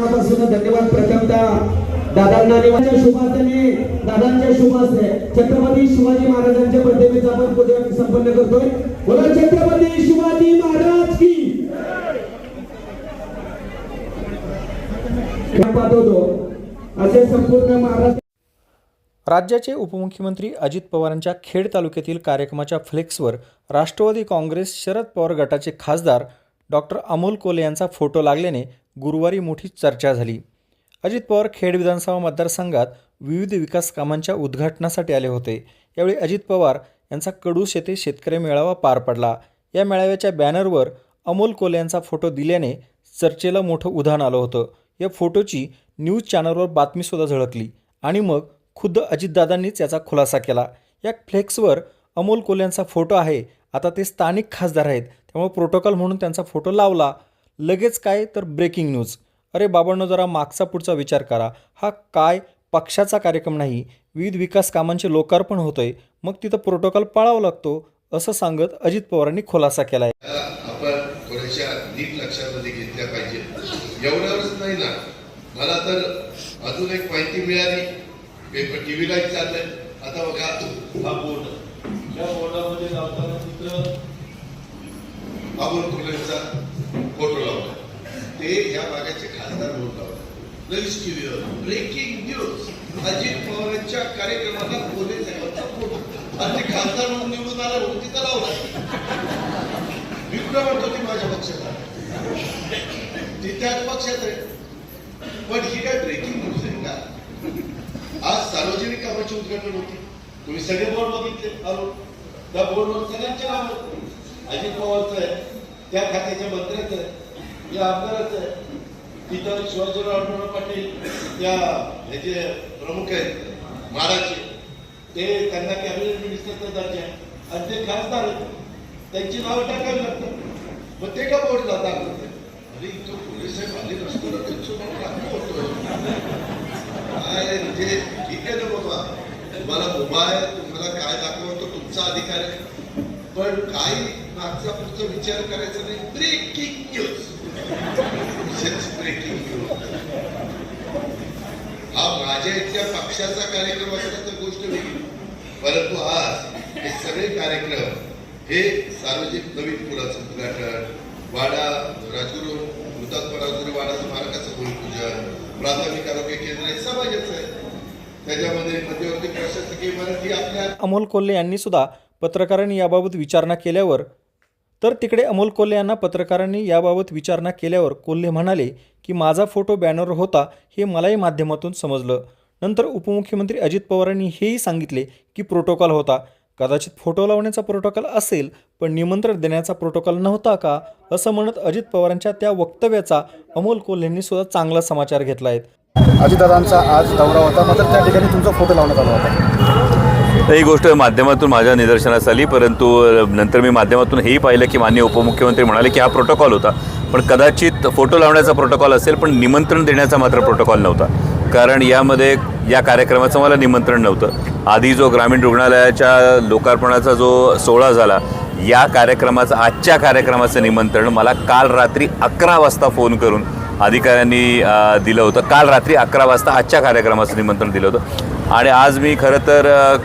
मनापासून धन्यवाद प्रथमता. नाणेवाच्या शुभासने दादांच्या शुभासने छत्रपती शिवाजी महाराजांच्या प्रतिमेचा आपण पूजा संपन्न करतोय. बोला छत्रपती शिवाजी महाराज की असे संपूर्ण महाराज राज्याचे उपमुख्यमंत्री अजित पवारांच्या खेड तालुक्यातील कार्यक्रमाच्या फ्लेक्सवर राष्ट्रवादी काँग्रेस शरद पवार गटाचे खासदार डॉक्टर अमोल कोले यांचा फोटो लागल्याने गुरुवारी मोठी चर्चा झाली. अजित पवार खेड विधानसभा मतदारसंघात विविध विकास कामांच्या उद्घाटनासाठी आले होते. यावेळी अजित पवार यांचा कडूस येथे शेतकरी मेळावा पार पडला. या मेळाव्याच्या बॅनरवर अमोल कोले यांचा फोटो दिल्याने चर्चेला मोठं उधाण आलं होतं. या फोटोची न्यूज चॅनलवर बातमीसुद्धा झळकली आणि मग खुद्द अजितदादांनीच याचा खुलासा केला. या फ्लेक्सवर अमोल कोल्यांचा फोटो आहे. आता ते स्थानिक खासदार आहेत. त्यामुळे प्रोटोकॉल म्हणून त्यांचा फोटो लावला. लगेच काय तर ब्रेकिंग न्यूज अरे बाबांनो जरा मागचा पुढचा विचार करा. हा काय पक्षाचा कार्यक्रम नाही विविध विकास कामांचे लोकार्पण होतंय. मग तिथं प्रोटोकॉल पाळावा लागतो असं सांगत अजित पवारांनी खुलासा केला आहे आपण थोड्याशा नीट लक्षामध्ये घेतल्या पाहिजे एवढ्यावरच नाही ना. मला तर अजून एक माहिती मिळाली. पेपर टीव्हीला चाललंय. आता बघा. हा बोर्ड. या बोर्डामध्ये लावताना तिथं अमोल कुलेचा फोटो ते या भागाचे खासदार म्हणून लावले. टीव्हीवर ब्रेकिंग न्यूज अजित पवारांच्या कार्यक्रमाला कोले साहेबांचा फोटो आणि ते खासदार म्हणून निवडून आला म्हणून तिथं लावला. विक्रम कुठं ती माझ्या पक्षात ती त्याच पक्षात आहे. पण ही काय ब्रेकिंग न्यूज आहे का? आज सार्वजनिक कामाची उद्घाटन होती. तुम्ही सगळे बोर्ड बघितले. आलो त्या बोर्डवर सगळ्यांचे नाव अजित पवारचं आहे. त्या खात्याच्या मंत्र्याचं आहे. या आमदाराचं आहे तिथं शिवाजीराव पाटील या ह्याचे प्रमुख आहेत महाराजचे ते त्यांना कॅबिनेट मिनिस्टरचा दर्जा आणि ते खासदार आहेत. त्यांची नावं टाकावी लागतात. मग ते का बोर्डला जातात? अरे तो पोलीस साहेब आले नसतो ना त्यांचं नाव टाकलं होतं. काय म्हणजे ठीक आहे ना बाबा. तुम्हाला मोबाईल तुम्हाला काय दाखवतो तुमचा अधिकार आहे. पण काही मागचा पुढचा विचार करायचा नाही. ब्रेकिंग न्यूज ब्रेकिंग न्यूज हा माझ्या इथल्या पक्षाचा कार्यक्रम असला तर गोष्ट वेगळी. परंतु आज हे सगळे कार्यक्रम हे सार्वजनिक नवीन पुलाचं उद्घाटन वाडा राजगुरू हुतात्मा राजगुरू वाडा स्मारकाचं भूमिपूजन प्राथमिक आरोग्य केंद्र हे समाजाचं आहे. त्याच्यामध्ये मध्यवर्ती प्रशासकीय इमारत ही आपल्या अमोल कोल्हे यांनी सुद्धा पत्रकारांनी याबाबत विचारणा केल्यावर तर तिकडे अमोल कोल्हे यांना पत्रकारांनी याबाबत विचारणा केल्यावर कोल्हे म्हणाले की माझा फोटो बॅनरवर होता हे मलाही माध्यमातून समजलं. नंतर उपमुख्यमंत्री अजित पवारांनी हेही सांगितले की प्रोटोकॉल होता. कदाचित फोटो लावण्याचा प्रोटोकॉल असेल पण निमंत्रण देण्याचा प्रोटोकॉल नव्हता का? असं म्हणत अजित पवारांच्या त्या वक्तव्याचा अमोल कोल्हेंनी सुद्धा चांगला समाचार घेतला आहे. अजितदादांचा आज दौरा होता मात्र त्या ठिकाणी तुमचा फोटो लावण्यात आला होता. तर ही गोष्ट माध्यमातून माझ्या निदर्शनास आली परंतु नंतर मी माध्यमातून हेही पाहिलं की माननीय उपमुख्यमंत्री म्हणाले की हा प्रोटोकॉल होता. पण कदाचित फोटो लावण्याचा प्रोटोकॉल असेल पण निमंत्रण देण्याचा मात्र प्रोटोकॉल नव्हता. कारण यामध्ये या कार्यक्रमाचं मला निमंत्रण नव्हतं. आधी जो ग्रामीण रुग्णालयाच्या लोकार्पणाचा जो सोहळा झाला या कार्यक्रमाचं आजच्या कार्यक्रमाचं निमंत्रण मला काल रात्री अकरा वाजता फोन करून अधिकाऱ्यांनी दिलं होतं. काल रात्री अकरा वाजता आजच्या कार्यक्रमाचं निमंत्रण दिलं होतं. आणि आज मी खरं तर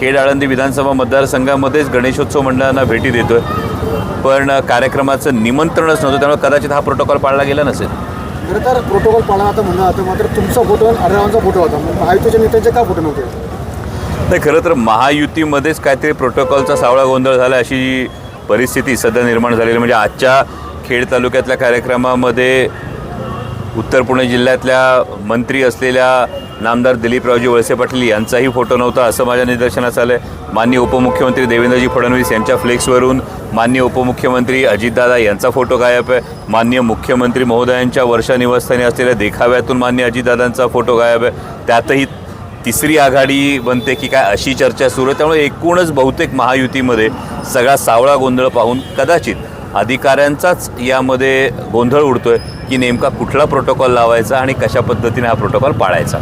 खेड आळंदी विधानसभा मतदारसंघामध्येच गणेशोत्सव मंडळांना भेटी देतोय. पण अ, कार्यक्रमाचं निमंत्रणच नव्हतं त्यामुळे कदाचित हा प्रोटोकॉल पाळला गेला नसेल. खरं तर प्रोटोकॉल पाळला आता म्हणलं आता मात्र तुमचा फोटो आणि फोटो होता. महायुतीच्या नेत्यांचे का फोटो नव्हते? नाही खरं तर महायुतीमध्येच काहीतरी प्रोटोकॉलचा सावळा गोंधळ झाला अशी परिस्थिती सध्या निर्माण झालेली म्हणजे आजच्या खेड तालुक्यातल्या कार्यक्रमामध्ये उत्तर पुणे जिल्ह्यातल्या मंत्री असलेल्या नामदार दिलीपरावजी वळसे पाटील यांचाही फोटो नव्हता असं माझ्या निदर्शनास आलं आहे माननीय उपमुख्यमंत्री देवेंद्रजी फडणवीस यांच्या फ्लेक्सवरून माननीय उपमुख्यमंत्री अजितदादा यांचा फोटो गायब आहे. माननीय मुख्यमंत्री महोदयांच्या वर्षा निवासस्थानी असलेल्या देखाव्यातून माननीय अजितदादांचा फोटो गायब आहे. त्यातही तिसरी आघाडी बनते की काय अशी चर्चा सुरू आहे. त्यामुळे एकूणच बहुतेक महायुतीमध्ये सगळा सावळा गोंधळ पाहून कदाचित अधिकाऱ्यांचाच यामध्ये गोंधळ उडतोय की नेमका कुठला प्रोटोकॉल लावायचा आणि कशा पद्धतीने हा प्रोटोकॉल पाळायचा.